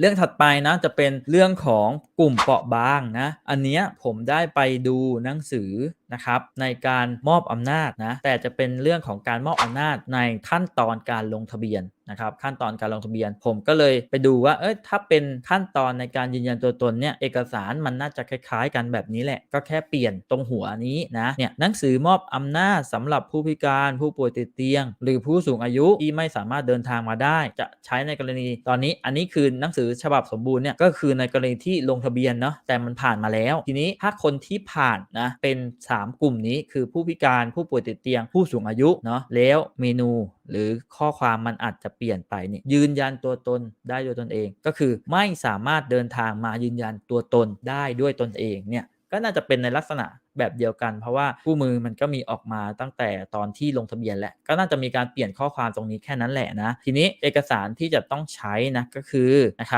เรื่องถัดไปนะจะเป็นเรื่องของกลุ่มเปราะบางนะ อันเนี้ยผมได้ไปดูหนังสือนะครับในการมอบอำนาจนะแต่จะเป็นเรื่องของการมอบอำนาจในขั้นตอนการลงทะเบียน นะครับขั้นตอนการลงทะเบียน ผมก็เลยไปดูว่าเอ้ยถ้าเป็นขั้นตอนในการยืนยันตัวตนเนี่ยเอกสารมันน่าจะคล้าย ๆ กันแบบนี้แหละ ก็แค่เปลี่ยนตรงหัวนี้นะเนี่ยหนังสือมอบอำนาจสำหรับผู้พิการผู้ป่วยติดเตียง หรือผู้สูงอายุที่ไม่สามารถเดินทางมาได้ จะใช้ในกรณีตอนนี้อันนี้คือหนังสือฉบับสมบูรณ์เนี่ยก็คือในกรณีที่ลงทะเบียนเนาะแต่มันผ่านมาแล้ว ทีนี้ถ้าคนที่ผ่านนะเป็น 3 กลุ่มนี้คือผู้พิการผู้ป่วยติดเตียง ผู้สูงอายุเนาะแล้วเมนู หรือข้อความมันอาจจะเปลี่ยนไปนี่ยืนยันตัวตนได้ด้วยตนเอง ก็คือไม่สามารถเดินทางมายืนยันตัวตนได้ด้วยตนเองเนี่ยก็น่าจะเป็นในลักษณะแบบเดียวกัน เพราะว่าคู่มือมันก็มีออกมาตั้งแต่ตอนที่ลงทะเบียนแหละก็น่าจะมีการเปลี่ยนข้อความตรงนี้แค่นั้นแหละนะ ทีนี้เอกสารที่จะต้องใช้นะก็คือนะครับ